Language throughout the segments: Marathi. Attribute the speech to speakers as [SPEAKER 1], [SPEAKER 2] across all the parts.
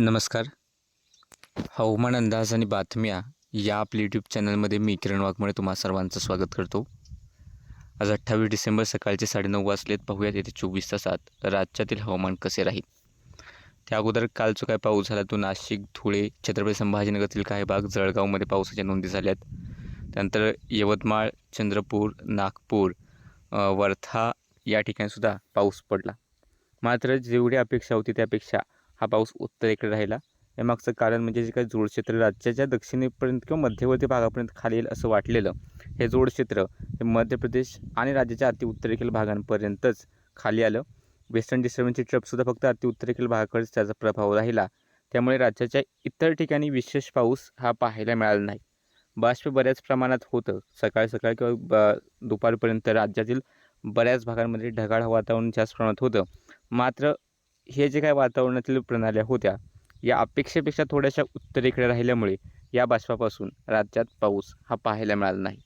[SPEAKER 1] नमस्कार. हवामान अंदाज आणि बातम्या या आपल्या यूट्यूब चॅनलमध्ये मी किरण वाघमळे तुम्हा सर्वांचं स्वागत करतो. आज अठ्ठावीस डिसेंबर सकाळचे साडेनऊ वाजलेत. पाहूयात येते चोवीस तासात राज्यातील हवामान कसे राहील? त्या अगोदर काल जो काय पाऊस झाला तो नाशिक धुळे छत्रपती संभाजीनगरतील काही भाग जळगावमध्ये पावसाच्या नोंदी झाल्यात. त्यानंतर यवतमाळ चंद्रपूर नागपूर वर्धा या ठिकाणीसुद्धा पाऊस पडला. मात्र जेवढी अपेक्षा होती त्यापेक्षा हा पाऊस उत्तरेकडे राहिला. यामागचं कारण म्हणजे जे काही जोडक्षेत्र राज्याच्या दक्षिणेपर्यंत किंवा मध्यवर्ती भागापर्यंत खाली येईल असं वाटलेलं हे जोडक्षेत्र हे मध्य प्रदेश आणि राज्याच्या अति उत्तरेकडील भागांपर्यंतच खाली आलं. वेस्टर्न डिस्टर्बन्सची ट्रपसुद्धा फक्त अति उत्तरेकडील भागाकडेच त्याचा प्रभाव राहिला. त्यामुळे राज्याच्या इतर ठिकाणी विशेष पाऊस हा पाहायला मिळाला नाही. बाष्प बऱ्याच प्रमाणात होतं. सकाळी सकाळ किंवा ब दुपारपर्यंत राज्यातील बऱ्याच भागांमध्ये ढगाळ वातावरण जास्त प्रमाणात होतं. मात्र हे जे काही वातावरणातील प्रणाल्या होत्या या अपेक्षेपेक्षा थोड्याशा उत्तरेकडे राहिल्यामुळे या बाष्पापासून राज्यात पाऊस हा पाहायला मिळाला नाही.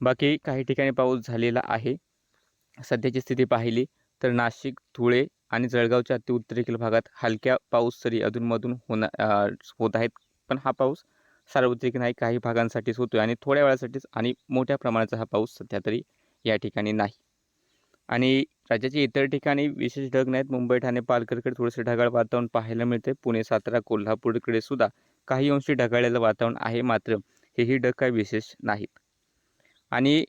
[SPEAKER 1] बाकी काही ठिकाणी पाऊस झालेला आहे. सध्याची स्थिती पाहिली तर नाशिक धुळे आणि जळगावच्या अति उत्तरेकडील भागात हलक्या पाऊस तरी अधूनमधून होणार होत आहेत. पण हा पाऊस सार्वत्रिक नाही काही भागांसाठीच होतो आहे आणि थोड्या वेळासाठीच आणि मोठ्या प्रमाणाचा हा पाऊस सध्या तरी या ठिकाणी नाही. आणि राज्याच्या इतर ठिकाणी विशेष ढग नाहीत. मुंबई ठाणे पालघरकडे थोडेसे ढगाळ वातावरण पाहायला मिळते. पुणे सातारा कोल्हापूरकडे सुद्धा काही अंशी ढगाळलेलं वातावरण आहे. मात्र हेही ढग काही विशेष नाहीत. आणि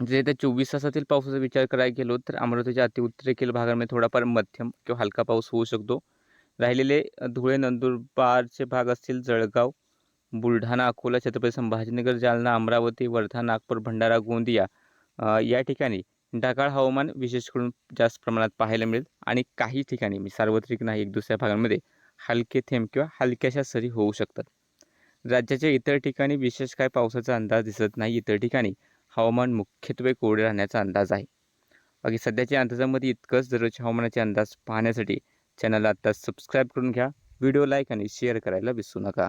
[SPEAKER 1] जे त्या चोवीस तासातील पावसाचा विचार करायला गेलो तर अमरावतीच्या अतिउत्तरेकडील भागांमध्ये थोडाफार मध्यम किंवा हलका पाऊस होऊ शकतो. राहिलेले धुळे नंदुरबारचे भाग असतील जळगाव बुलढाणा अकोला छत्रपती संभाजीनगर जालना अमरावती वर्धा नागपूर भंडारा गोंदिया या ठिकाणी ढगाळ हवामान विशेष करून जास्त प्रमाणात पाहायला मिळेल. आणि काही ठिकाणी मी सार्वत्रिक नाही एक दुसऱ्या भागांमध्ये हलके थेंब किंवा हलक्याशा सरी होऊ शकतात. राज्याच्या इतर ठिकाणी विशेष काय पावसाचा अंदाज दिसत नाही. इतर ठिकाणी हवामान मुख्यत्वे कोरडे राहण्याचा अंदाज आहे. बाकी सध्याच्या अंदाजामध्ये इतकंच. दररोजच्या हवामानाचे अंदाज पाहण्यासाठी चॅनलला आत्ताच सबस्क्राईब करून घ्या. व्हिडिओ लाईक आणि शेअर करायला विसरू नका.